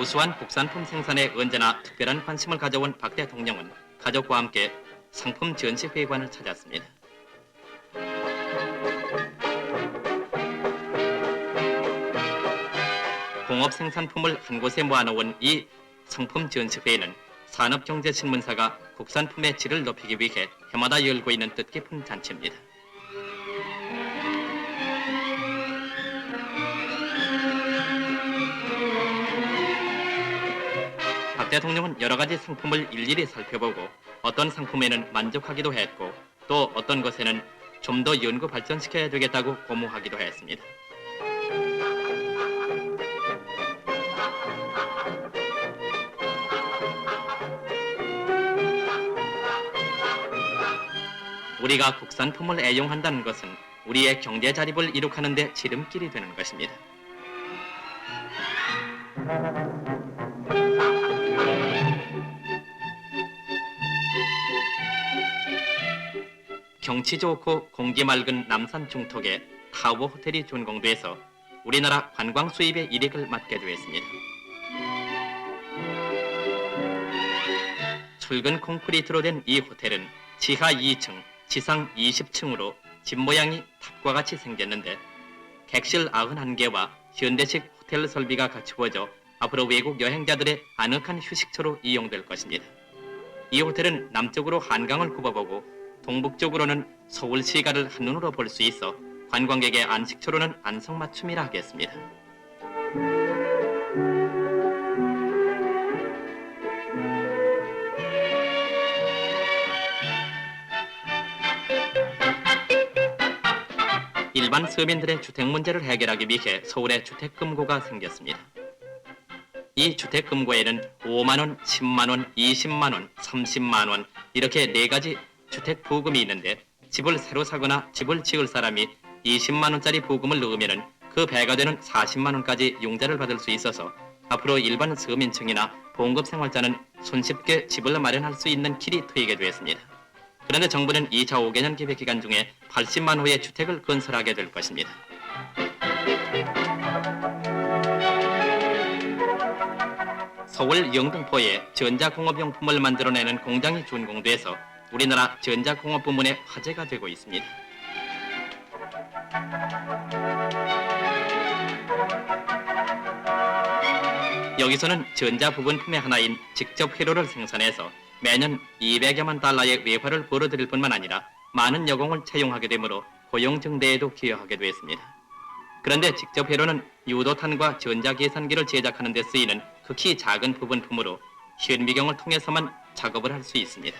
우수한 국산품 생산에 언제나 특별한 관심을 가져온 박 대통령은 가족과 함께 상품 전시회관을 찾았습니다. 공업 생산품을 한 곳에 모아놓은 이 상품 전시회에는 산업경제신문사가 국산품의 질을 높이기 위해 해마다 열고 있는 뜻깊은 잔치입니다. 대통령은 여러 가지 상품을 일일이 살펴보고 어떤 상품에는 만족하기도 했고 또 어떤 것에는 좀 더 연구 발전시켜야 되겠다고 고무하기도 했습니다. 우리가 국산품을 애용한다는 것은 우리의 경제 자립을 이룩하는 데 지름길이 되는 것입니다. 경치 좋고 공기 맑은 남산 중턱에 타워 호텔이 준공돼서 우리나라 관광 수입의 일익을 맡게 되었습니다. 철근 콘크리트로 된 이 호텔은 지하 2층, 지상 20층으로 집 모양이 탑과 같이 생겼는데 객실 91개와 현대식 호텔 설비가 갖추어져 앞으로 외국 여행자들의 아늑한 휴식처로 이용될 것입니다. 이 호텔은 남쪽으로 한강을 굽어보고 동북쪽으로는 서울 시가를 한눈으로 볼 수 있어 관광객의 안식처로는 안성맞춤이라 하겠습니다. 일반 서민들의 주택 문제를 해결하기 위해 서울에 주택금고가 생겼습니다. 이 주택금고에는 5만 원, 10만 원, 20만 원, 30만 원 이렇게 네 가지 주택 부금이 있는데 집을 새로 사거나 집을 지을 사람이 20만 원짜리 부금을 넣으면은 그 배가 되는 40만 원까지 융자를 받을 수 있어서 앞으로 일반 서민층이나 봉급 생활자는 손쉽게 집을 마련할 수 있는 길이 트이게 되었습니다. 그런데 정부는 2차 5개년 계획 기간 중에 80만 호의 주택을 건설하게 될 것입니다. 서울 영등포에 전자공업용품을 만들어내는 공장이 준공돼서 우리나라 전자공업 부문의 화제가 되고 있습니다. 여기서는 전자 부분품의 하나인 직접 회로를 생산해서 매년 200여만 달러의 외화를 벌어들일 뿐만 아니라 많은 여공을 채용하게 되므로 고용 증대에도 기여하게 되었습니다. 그런데 직접 회로는 유도탄과 전자계산기를 제작하는 데 쓰이는 극히 작은 부분품으로 현미경을 통해서만 작업을 할 수 있습니다.